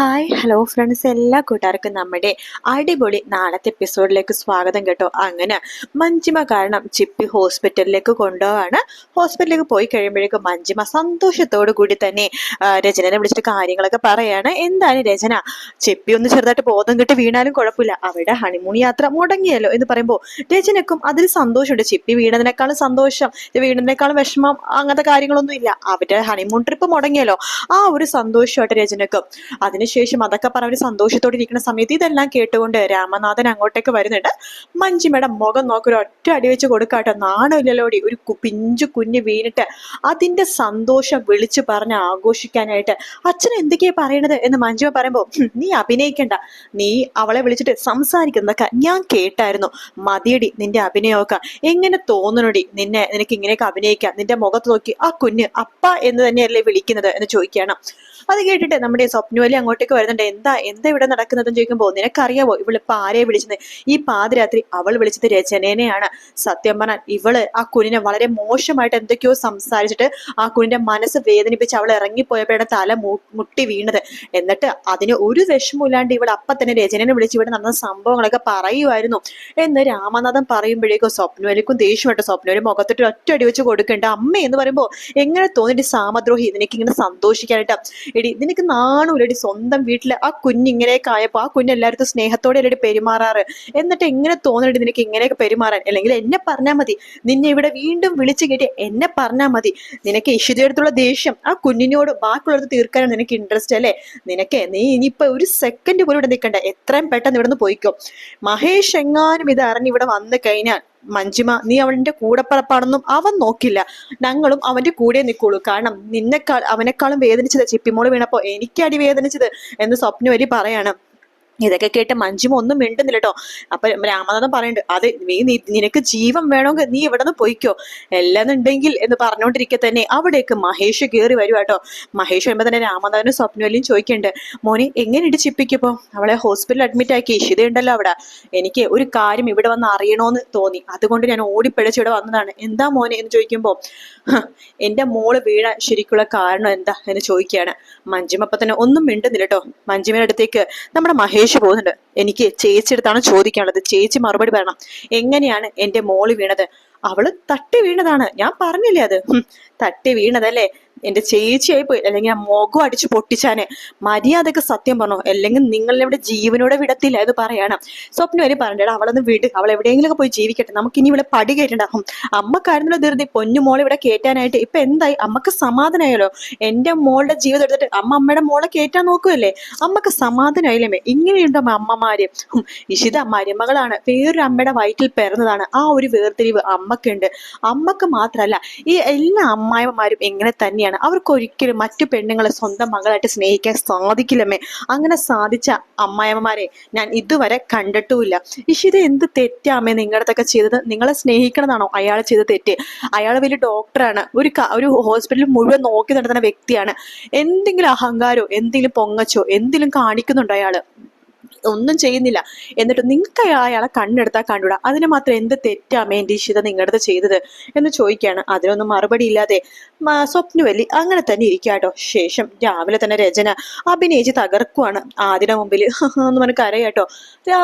Hi hello friends എല്ലാ കൂട്ടുകാർക്കും നമ്മുടെ അടിപൊളി നാളത്തെ എപ്പിസോഡിലേക്ക് സ്വാഗതം കേട്ടോ. അങ്ങനെ മഞ്ജിമ കാരണം ചിപ്പി ഹോസ്പിറ്റലിലേക്ക് കൊണ്ടുപോവാണ്. ഹോസ്പിറ്റലിലേക്ക് പോയി കഴിയുമ്പോഴേക്കും മഞ്ജിമ സന്തോഷത്തോടു കൂടി തന്നെ രചനനെ വിളിച്ചിട്ട് കാര്യങ്ങളൊക്കെ പറയാണ്. എന്താണ് രചന? ചിപ്പി ഒന്ന് ചെറുതായിട്ട് ബോധം കിട്ടി വീണാലും കുഴപ്പമില്ല. അവിടെ ഹണിമൂൺ യാത്ര മുടങ്ങിയല്ലോ എന്ന് പറയുമ്പോൾ രചനക്കും അതിൽ സന്തോഷമുണ്ട്. ചിപ്പി വീണതിനേക്കാളും സന്തോഷം വീണതിനേക്കാളും വിഷമം അങ്ങനത്തെ കാര്യങ്ങളൊന്നും ഇല്ല അവരുടെ ഹണിമൂൺ ട്രിപ്പ് മുടങ്ങിയല്ലോ. ആ ഒരു സന്തോഷമായിട്ട് രചനക്കും അതിനുശേഷം അതൊക്കെ പറഞ്ഞ സന്തോഷത്തോടെ ഇരിക്കുന്ന സമയത്ത് ഇതെല്ലാം കേട്ടുകൊണ്ട് രാമനാഥൻ അങ്ങോട്ടേക്ക് വരുന്നുണ്ട്. മഞ്ജിമയുടെ മുഖം നോക്കി ഒരു ഒറ്റ അടി വെച്ച് കൊടുക്കാട്ടോ. നാണില്ലല്ലോടി ഒരു പിഞ്ചു കുഞ്ഞ് വീണിട്ട് അതിന്റെ സന്തോഷം വിളിച്ചു പറഞ്ഞ് ആഘോഷിക്കാനായിട്ട്. അച്ഛൻ എന്തൊക്കെയാ പറയണത് എന്ന് മഞ്ജിമ പറയുമ്പോൾ നീ അഭിനയിക്കണ്ട. നീ അവളെ വിളിച്ചിട്ട് സംസാരിക്കുന്നതൊക്കെ ഞാൻ കേട്ടായിരുന്നു. മതിയടി നിന്റെ അഭിനയമൊക്കെ. എങ്ങനെ തോന്നണടി നിന്നെ നിനക്ക് ഇങ്ങനെയൊക്കെ അഭിനയിക്കാം നിന്റെ മുഖത്ത് നോക്കി ആ കുഞ്ഞ് അപ്പ എന്ന് തന്നെയല്ലേ വിളിക്കുന്നത്? എന്ന് ചോദിക്കുകയാണ്. അത് കേട്ടിട്ട് നമ്മുടെ സ്വപ്നവലി അങ്ങോട്ടേക്ക് വരുന്നുണ്ട്. എന്താ എന്താ ഇവിടെ നടക്കുന്നതെന്ന് ചോദിക്കുമ്പോൾ നിനക്കറിയാവോ ഇവൾ ഇപ്പൊ ആരെയെ വിളിച്ചത്. ഈ പാതിരാത്രി അവൾ വിളിച്ചത് രചനേനെയാണ്. സത്യം പറഞ്ഞാൽ ഇവൾ ആ കുഞ്ഞിനെ വളരെ മോശമായിട്ട് എന്തൊക്കെയോ സംസാരിച്ചിട്ട് ആ കുഞ്ഞിന്റെ മനസ്സ് വേദനിപ്പിച്ച് അവൾ ഇറങ്ങിപ്പോയപ്പോഴാണ് തല മുട്ടി വീണത്. എന്നിട്ട് അതിന് ഒരു വിഷമമില്ലാണ്ട് ഇവൾ അപ്പൊ തന്നെ രചനനെ വിളിച്ച് ഇവിടെ നടന്ന സംഭവങ്ങളൊക്കെ പറയുമായിരുന്നു. എന്ന് രാമനാഥൻ പറയുമ്പോഴേക്കും സ്വപ്നവലിക്കും ദേഷ്യമായിട്ട് സ്വപ്നവലി മുഖത്തിട്ട് ഒറ്റ അടി വെച്ച് കൊടുക്കേണ്ട അമ്മ എന്ന് പറയുമ്പോൾ എങ്ങനെ തോന്നിട്ട് സാമദ്രോഹി നിനക്ക് ഇങ്ങനെ സന്തോഷിക്കാനായിട്ട്? എടി നിനക്ക് നാണൂലടി സ്വന്തം വീട്ടിൽ ആ കുഞ്ഞിങ്ങനെയൊക്കെ ആയപ്പോൾ ആ കുഞ്ഞ് എല്ലാവർക്കും സ്നേഹത്തോടെ അല്ലേ പെരുമാറാറ്. എന്നിട്ട് എങ്ങനെ തോന്നിട്ട് നിനക്ക് ഇങ്ങനെയൊക്കെ പെരുമാറാൻ? അല്ലെങ്കിൽ എന്നെ പറഞ്ഞാൽ മതി. നിന്നെ ഇവിടെ വീണ്ടും വിളിച്ചു കയറ്റി എന്നെ പറഞ്ഞാൽ മതി. നിനക്ക് ഇഷിതയെടുത്തുള്ള ദേഷ്യം ആ കുഞ്ഞിനോട് ബാക്കിയുള്ളത് തീർക്കാനാണ് നിനക്ക് ഇൻട്രസ്റ്റ് അല്ലേ? നിനക്ക് നീ ഇനിയിപ്പോൾ ഒരു സെക്കൻഡ് പോലും ഇവിടെ നിൽക്കണ്ട എത്രയും പെട്ടെന്ന് ഇവിടെ നിന്ന് പോയിക്കോ. മഹേഷ് എങ്ങാനും ഇത് അറിഞ്ഞ് ഇവിടെ വന്നു കഴിഞ്ഞാൽ മഞ്ജിമ നീ അവന്റെ കൂടപ്പറപ്പാണെന്നും അവൻ നോക്കില്ല. ഞങ്ങളും അവന്റെ കൂടെ നിൽക്കുള്ളൂ. കാരണം നിന്നെക്കാൾ അവനെക്കാളും വേദനിച്ചത് ചിപ്പിമോൾ വീണപ്പോ എനിക്ക് അടി വേദനിച്ചത് എന്ന് സ്വപ്നവരി പറയാണ്. ഇതൊക്കെ കേട്ട് മഞ്ജുമ ഒന്നും മിണ്ടുന്നില്ല കേട്ടോ അപ്പൊ രാമനാഥൻ പറയുന്നുണ്ട് അത് നീ നിനക്ക് ജീവൻ വേണമെങ്കിൽ നീ ഇവിടെ നിന്ന് പൊയ്ക്കോ എല്ലാന്നുണ്ടെങ്കിൽ എന്ന് പറഞ്ഞുകൊണ്ടിരിക്കെ തന്നെ അവിടേക്ക് മഹേഷ് കയറി വരുവാ കേട്ടോ. മഹേഷ് വരുമ്പോ തന്നെ രാമനാഥനും സ്വപ്നവല്ലിയും ചോദിക്കുന്നുണ്ട് മോനെ എങ്ങനെ ചിപ്പിക്കപ്പോ അവളെ ഹോസ്പിറ്റലിൽ അഡ്മിറ്റ് ആക്കി. ഇഷിതയുണ്ടല്ലോ അവിടെ. എനിക്ക് ഒരു കാര്യം ഇവിടെ വന്ന് അറിയണോന്ന് തോന്നി. അതുകൊണ്ട് ഞാൻ ഓടിപ്പിഴച്ച് ഇവിടെ വന്നതാണ്. എന്താ മോനെ? എന്ന് ചോദിക്കുമ്പോൾ എന്റെ മോൾ വീഴാൻ ശരിക്കുള്ള കാരണം എന്താ? എന്ന് ചോദിക്കുകയാണ്. മഞ്ജിമ തന്നെ ഒന്നും മിണ്ടുന്നില്ല കേട്ടോ മഞ്ജിമയുടെ അടുത്തേക്ക് നമ്മുടെ മഹേഷ് പോകുന്നുണ്ട്. എനിക്ക് ചേച്ചി അടുത്താണ് ചോദിക്കാനുള്ളത്. ചേച്ചി മറുപടി പറയണം. എങ്ങനെയാണ് എന്റെ മോൾ വീണത്? അവൾ തട്ടി വീണതാണ്. ഞാൻ പറഞ്ഞില്ലേ അത്? തട്ടി വീണതല്ലേ? എന്റെ ചേച്ചിയായി പോയി. അല്ലെങ്കിൽ ആ മുഖം അടിച്ച് പൊട്ടിച്ചാനെ. മര്യാദയ്ക്ക് സത്യം പറഞ്ഞോ? അല്ലെങ്കിൽ നിങ്ങളിവിടെ ജീവനോടെ വിടത്തില്ല എന്ന് പറയണം. സ്വപ്നം വരെ പറഞ്ഞിട്ട് അവളൊന്ന് വിട്. അവൾ എവിടെയെങ്കിലും പോയി ജീവിക്കട്ടെ. നമുക്ക് ഇനി ഇവിടെ പടി കയറ്റണ്ടാകും അമ്മക്കായിരുന്നല്ലോ ധൃതി. പൊന്നു മോളെ ഇവിടെ കയറ്റാനായിട്ട്. ഇപ്പൊ എന്തായി? അമ്മയ്ക്ക് സമാധാനമായല്ലോ എന്റെ മോളുടെ ജീവിതം എടുത്തിട്ട് അമ്മ അമ്മയുടെ മോളെ കയറ്റാൻ നോക്കുമല്ലേ അമ്മയ്ക്ക് സമാധാനമായില്ലേ ഇങ്ങനെയുണ്ടോ അമ്മമാര്? ഇഷിത മരുമകളാണ്. വേറൊരു അമ്മയുടെ വയറ്റിൽ പിറന്നതാണ്. ആ ഒരു വേർതിരിവ് അമ്മക്കുണ്ട്. അമ്മയ്ക്ക് മാത്രല്ല ഈ എല്ലാ അമ്മായിമാരും എങ്ങനെ തന്നെയാണ്. അവർക്ക് ഒരിക്കലും മറ്റു പെണ്ണുങ്ങളെ സ്വന്തം മകളായിട്ട് സ്നേഹിക്കാൻ സാധിക്കില്ലമ്മേ. അങ്ങനെ സാധിച്ച അമ്മായിമ്മമാരെ ഞാൻ ഇതുവരെ കണ്ടിട്ടുമില്ല. ഇഷിത എന്ത് തെറ്റാമേ നിങ്ങളടുത്തൊക്കെ ചെയ്തത്? നിങ്ങളെ സ്നേഹിക്കണതാണോ അയാൾ ചെയ്ത തെറ്റ്? അയാൾ വലിയ ഡോക്ടറാണ്. ഒരു ഒരു ഹോസ്പിറ്റലിൽ മുഴുവൻ നോക്കി നടത്തുന്ന വ്യക്തിയാണ്. എന്തെങ്കിലും അഹങ്കാരോ എന്തെങ്കിലും പൊങ്ങച്ചോ എന്തെങ്കിലും കാണിക്കുന്നുണ്ടോ അയാൾ? ഒന്നും ചെയ്യുന്നില്ല. എന്നിട്ട് നിങ്ങൾക്ക് അയാളെ കണ്ണെടുത്താൽ കണ്ടുവിടാം അതിന് മാത്രം എന്ത് തെറ്റാ എന്റെ ഇഷിത നിങ്ങളുടെ ചെയ്തത്? എന്ന് ചോദിക്കുകയാണ് അതിനൊന്നും മറുപടി ഇല്ലാതെ സ്വപ്നവല്ലി അങ്ങനെ തന്നെ ഇരിക്കാട്ടോ ശേഷം രാവിലെ തന്നെ രചന അഭിനയിച്ച് തകർക്കുവാണ് ആദ്യയുടെ മുമ്പിൽ എന്ന് പറഞ്ഞ് കരയാട്ടോ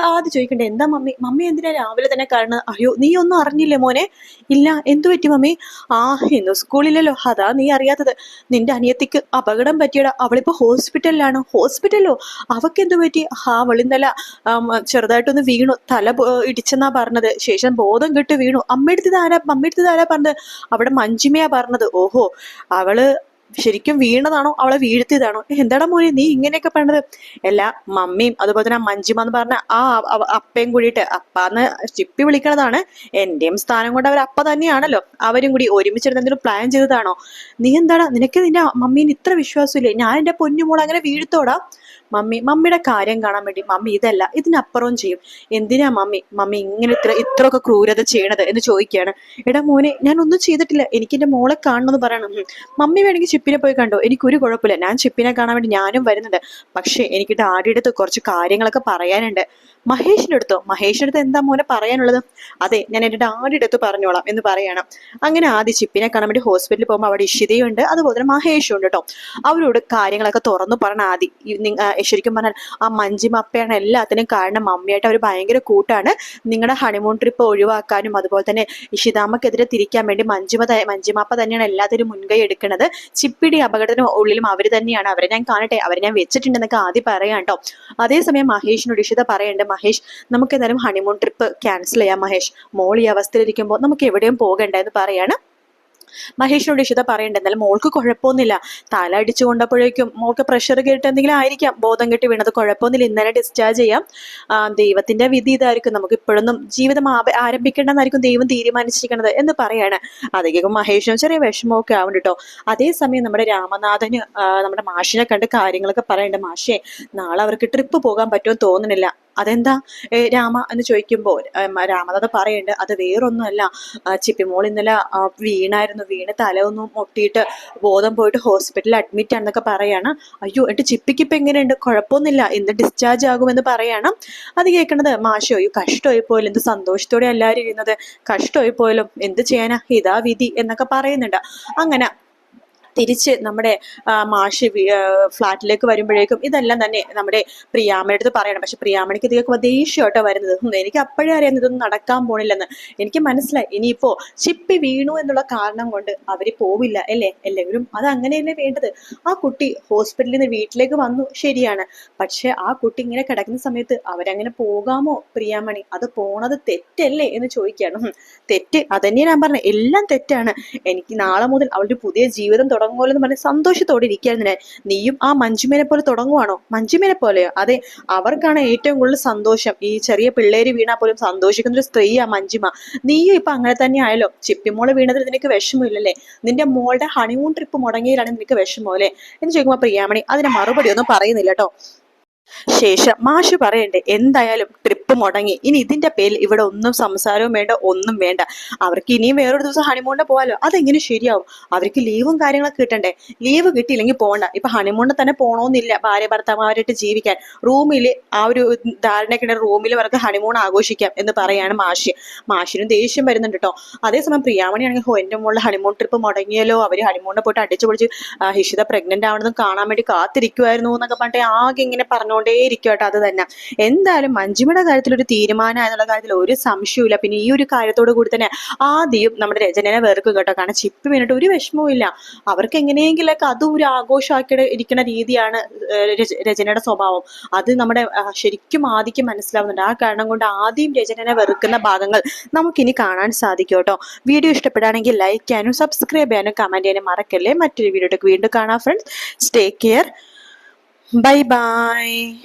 ആദ്യം ചോദിക്കണ്ടേ എന്താ മമ്മി? മമ്മി എന്തിനാ രാവിലെ തന്നെ കാരണം? അയ്യോ നീ ഒന്നും അറിഞ്ഞില്ലേ മോനെ? ഇല്ല എന്തു പറ്റി മമ്മി? ആ ഇന്ന് സ്കൂളിലല്ലോ അതാ നീ അറിയാത്തത്. നിന്റെ അനിയത്തിക്ക് അപകടം പറ്റിയടാ. അവളിപ്പോ ഹോസ്പിറ്റലിലാണ്. ഹോസ്പിറ്റലോ? അവക്കെന്തു പറ്റി? ആ ആം, ചെറുതായിട്ടൊന്ന് വീണു. തല ഇടിച്ചെന്നാ പറഞ്ഞത്. ശേഷം ബോധം കെട്ട് വീണു. അമ്മയെടുത്ത് ആരാ അമ്മയെടുത്ത് ആരാ പറഞ്ഞത്? അവിടെ മഞ്ജിമയാ പറഞ്ഞത്. ഓഹോ അവൾ ശരിക്കും വീണതാണോ? അവളെ വീഴ്ത്തിയതാണോ? എന്താടാ മോനെ നീ ഇങ്ങനെയൊക്കെ പറഞ്ഞത്? എല്ലാ മമ്മിയും അതുപോലെ തന്നെ മഞ്ജിമ എന്ന് പറഞ്ഞ ആ അപ്പയും കൂടിയിട്ട് അപ്പാന്ന് ചിപ്പി വിളിക്കണതാണ്. എന്റെയും സ്ഥാനം കൊണ്ട് അവർ അപ്പ തന്നെയാണല്ലോ. അവരും കൂടി ഒരുമിച്ചിരുന്ന് എന്തെങ്കിലും പ്ലാൻ ചെയ്തതാണോ? നീ എന്താടാ നിനക്ക് നിന്റെ മമ്മീന് ഇത്ര വിശ്വാസമില്ലേ? ഞാൻ എന്റെ പൊന്നുമോൾ അങ്ങനെ വീഴ്ത്തോടാ? മമ്മി മമ്മിയുടെ കാര്യം കാണാൻ വേണ്ടി മമ്മി ഇതല്ല ഇതിനപ്പുറവും ചെയ്യും. എന്തിനാ മമ്മി? മമ്മി ഇങ്ങനെ ഇത്ര ഇത്രയൊക്കെ ക്രൂരത ചെയ്യണത് എന്ന് ചോദിക്കുകയാണ്. എടാ മോനെ ഞാൻ ഒന്നും ചെയ്തിട്ടില്ല. എനിക്ക് എന്റെ മോളെ കാണണമെന്ന് പറയണം. മമ്മി വേണമെങ്കിൽ ചിപ്പിനെ പോയി കണ്ടോ? എനിക്കൊരു കുഴപ്പമില്ല. ഞാൻ ചിപ്പിനെ കാണാൻ വേണ്ടി ഞാനും വരുന്നുണ്ട്. പക്ഷേ എനിക്ക് ഡാഡിയുടെ അടുത്ത് കുറച്ച് കാര്യങ്ങളൊക്കെ പറയാനുണ്ട്. മഹേഷിന്റെ അടുത്ത് എന്താ മോനെ പറയാനുള്ളത്? അതെ ഞാൻ എന്റെ ഡാഡിയുടെ അടുത്ത് പറഞ്ഞോളാം എന്ന് പറയണം. അങ്ങനെ ആദ്യ ചിപ്പിനെ കാണാൻ വേണ്ടി ഹോസ്പിറ്റലിൽ പോകുമ്പോൾ അവിടെ ഇഷിതയുണ്ട് അതുപോലെ തന്നെ മഹേഷും ഉണ്ട് കേട്ടോ. അവരോട് കാര്യങ്ങളൊക്കെ തുറന്നു പറഞ്ഞ ആദി ശരിക്കും പറഞ്ഞാൽ ആ മഞ്ജിമപ്പയാണ് എല്ലാത്തിനും കാരണം. മമ്മിയായിട്ട് അവർ ഭയങ്കര കൂട്ടാണ്. നിങ്ങളുടെ ഹണിമൂൺ ട്രിപ്പ് ഒഴിവാക്കാനും അതുപോലെ തന്നെ ഇഷിതാമ്മക്കെതിരെ തിരിക്കാൻ വേണ്ടി മഞ്ജിമ മഞ്ജിമാപ്പ തന്നെയാണ് എല്ലാത്തിനും മുൻകൈ എടുക്കുന്നത്. ചിപ്പിടി അപകടത്തിന് ഉള്ളിലും അവർ തന്നെയാണ്. അവരെ ഞാൻ കാണട്ടെ അവരെ ഞാൻ വെച്ചിട്ടുണ്ടെന്നൊക്കെ ആദ്യം പറയാം കേട്ടോ. അതേസമയം മഹേഷിനോട് ഇഷിത പറയണ്ട് മഹേഷ്. നമുക്ക് എന്തായാലും ഹണിമൂൺ ട്രിപ്പ് ക്യാൻസൽ ചെയ്യാം മഹേഷ്. മോൾ ഈ അവസ്ഥയിലിരിക്കുമ്പോൾ നമുക്ക് എവിടെയും പോകണ്ട എന്ന് പറയാണ്. മഹേഷിനോട് ഇഷിത പറയണ്ട എന്നാലും മോൾക്ക് കുഴപ്പമൊന്നുമില്ല. തല അടിച്ചു കൊണ്ടപ്പോഴേക്കും മോൾക്ക് പ്രഷർ കേട്ട് എന്തെങ്കിലും ആയിരിക്കാം. ബോധം കെട്ടി വീണത് കുഴപ്പമൊന്നുമില്ല. ഇന്നലെ ഡിസ്ചാർജ് ചെയ്യാം. ദൈവത്തിന്റെ വിധി ഇതായിരിക്കും. നമുക്ക് ഇപ്പോഴൊന്നും ജീവിതം ആരംഭിക്കേണ്ടെന്നായിരിക്കും ദൈവം തീരുമാനിച്ചിരിക്കുന്നത് എന്ന് പറയാണ്. അതേക്കും മഹേഷിനും ചെറിയ വിഷമമൊക്കെ ആവും കേട്ടോ അതേസമയം നമ്മുടെ രാമനാഥന് നമ്മുടെ മാഷിനെ കണ്ട് കാര്യങ്ങളൊക്കെ പറയണ്ട. മാഷേ നാളെ അവർക്ക് ട്രിപ്പ് പോകാൻ പറ്റുമെന്ന് തോന്നുന്നില്ല അതെന്താ? രാമ എന്ന് ചോദിക്കുമ്പോൾ രാമനാഥ പറയുന്നുണ്ട് അത് വേറൊന്നുമല്ല. ചിപ്പിമോൾ ഇന്നലെ വീണായിരുന്നു. വീണ് തല ഒന്നും ഒട്ടിയിട്ട് ബോധം പോയിട്ട് ഹോസ്പിറ്റലിൽ അഡ്മിറ്റ് ആണെന്നൊക്കെ പറയാണ്. അയ്യോ എന്നിട്ട് ചിപ്പിക്ക് ഇപ്പം എങ്ങനെയുണ്ട്? കുഴപ്പമൊന്നുമില്ല. ഇന്ന് ഡിസ്ചാർജ് ആകുമെന്ന് പറയണം. അത് കേൾക്കണത് മാഷോ അയ്യോ കഷ്ടമായി പോയാലും എന്ത് സന്തോഷത്തോടെ എല്ലാവരും ഇരുന്നത്. കഷ്ടമായി പോയാലും എന്ത് ചെയ്യാനാ? ഇതാ വിധി എന്നൊക്കെ പറയുന്നുണ്ട്. അങ്ങനെ തിരിച്ച് നമ്മുടെ മാഷി ഫ്ലാറ്റിലേക്ക് വരുമ്പോഴേക്കും ഇതെല്ലാം തന്നെ നമ്മുടെ പ്രിയാമ്മയുടെ അടുത്ത് പറയണം. പക്ഷെ പ്രിയാമ്മണിക്ക് ഇതൊക്കെ ദേഷ്യമായിട്ടോ വരുന്നത്. എനിക്ക് അപ്പോഴേ അറിയാം ഇതൊന്നും നടക്കാൻ പോണില്ലെന്ന്. എനിക്ക് മനസ്സിലായി. ഇനിയിപ്പോ ചിപ്പി വീണു എന്നുള്ള കാരണം കൊണ്ട് അവർ പോവില്ല അല്ലേ? എല്ലാവരും അത് അങ്ങനെയല്ലേ വേണ്ടത്? ആ കുട്ടി ഹോസ്പിറ്റലിൽ നിന്ന് വീട്ടിലേക്ക് വന്നു ശരിയാണ്. പക്ഷെ ആ കുട്ടി ഇങ്ങനെ കിടക്കുന്ന സമയത്ത് അവരങ്ങനെ പോകാമോ പ്രിയാമണി അത് പോണത് തെറ്റല്ലേ എന്ന് ചോദിക്കുകയാണ്. തെറ്റ്. അതന്നെ ഞാൻ പറഞ്ഞത്. എല്ലാം തെറ്റാണ്. എനിക്ക് നാളെ മുതൽ അവളുടെ പുതിയ ജീവിതം തുടങ്ങുമല്ലോ എന്ന് പറഞ്ഞ് സന്തോഷത്തോടെ ഇരിക്കുകയായിരുന്നു ഞാൻ നീയും ആ മഞ്ജുമേനെ പോലെ തുടങ്ങുവാണോ? മഞ്ജുമേനെ പോലെയോ? അതെ അവർക്കാണ് ഏറ്റവും കൂടുതൽ സന്തോഷം. ഈ ചെറിയ പിള്ളേര് വീണാൽ പോലും സന്തോഷിക്കുന്ന ഒരു സ്ത്രീയാ മഞ്ജിമ. നീയും ഇപ്പൊ അങ്ങനെ തന്നെ ആയല്ലോ. ചിപ്പിമോൾ വീണതിൽ നിനക്ക് വിഷമമില്ലല്ലേ? നിന്റെ മോളുടെ ഹണിമൂൺ ട്രിപ്പ് മുടങ്ങിയതിലാണ് നിനക്ക് വിഷമോ അല്ലേ? എന്ന് ചോദിക്കുമ്പോ പ്രിയാമണി അതിന് മറുപടി ഒന്നും പറയുന്നില്ല കേട്ടോ ശേഷം മാഷ് പറയണ്ടേ എന്തായാലും ട്രിപ്പ് മുടങ്ങി. ഇനി ഇതിന്റെ പേരിൽ ഇവിടെ ഒന്നും സംസാരവും വേണ്ട ഒന്നും വേണ്ട. അവർക്ക് ഇനിയും വേറൊരു ദിവസം ഹണിമൂണിന് പോകാലോ? അതെങ്ങനെ ശരിയാവും? അവർക്ക് ലീവും കാര്യങ്ങളൊക്കെ കിട്ടണ്ടേ? ലീവ് കിട്ടിയില്ലെങ്കിൽ പോകണ്ട ഇപ്പൊ ഹണിമൂണിന് തന്നെ പോകണമെന്നില്ല ഭാര്യ ഭർത്താമാരായിട്ട് ജീവിക്കാൻ. റൂമിൽ ആ ഒരു ധാരണയൊക്കെ റൂമിൽ അവർക്ക് ഹണിമൂൺ ആഘോഷിക്കാം എന്ന് പറയാണ് മാഷ്. മാഷിനും ദേഷ്യം വരുന്നുണ്ട് കേട്ടോ അതേസമയം പ്രിയാമണിയാണെങ്കിൽ ഹോ എന്റെ മുകളിൽ ഹണിമൂൺ ട്രിപ്പ് മുടങ്ങിയല്ലോ. അവർ ഹണിമൂണിനെ പോയിട്ട് അടിച്ചു പൊളിച്ച് ഹിഷിത പ്രഗ്നന്റ് ആവണതും കാണാൻ വേണ്ടി കാത്തിരിക്കുമായിരുന്നു എന്നൊക്കെ പറഞ്ഞിട്ട് ആകെ ഇങ്ങനെ പറഞ്ഞുകൊണ്ടേ ഇരിക്കും കേട്ടോ അത് തന്നെ. എന്തായാലും മഞ്ജുമയുടെ കാര്യത്തിൽ ഒരു തീരുമാനം എന്നുള്ള കാര്യത്തിൽ ഒരു സംശയവുമില്ല. പിന്നെ ഈ ഒരു കാര്യത്തോട് കൂടി തന്നെ ആദ്യം നമ്മുടെ രചനനെ വെറുക്കും കേട്ടോ. കാരണം ചിപ്പ് വീണിട്ട് ഒരു വിഷമവും ഇല്ല. അവർക്ക് എങ്ങനെയെങ്കിലൊക്കെ അതും ഒരു ആഘോഷമാക്കി ഇരിക്കുന്ന രീതിയാണ് രചനയുടെ സ്വഭാവം. അത് നമ്മുടെ ശരിക്കും ആദ്യം മനസ്സിലാവുന്നുണ്ട്. ആ കാരണം കൊണ്ട് ആദ്യം രചനനെ വെറുക്കുന്ന ഭാഗങ്ങൾ നമുക്കിനി കാണാൻ സാധിക്കും കേട്ടോ. വീഡിയോ ഇഷ്ടപ്പെടുകയാണെങ്കിൽ ലൈക്ക് ചെയ്യാനും സബ്സ്ക്രൈബ് ചെയ്യാനും കമന്റ് ചെയ്യാനും മറക്കല്ലേ. മറ്റൊരു വീഡിയോ വീണ്ടും കാണാം ഫ്രണ്ട്സ് സ്റ്റേ കെയർ Bye-bye.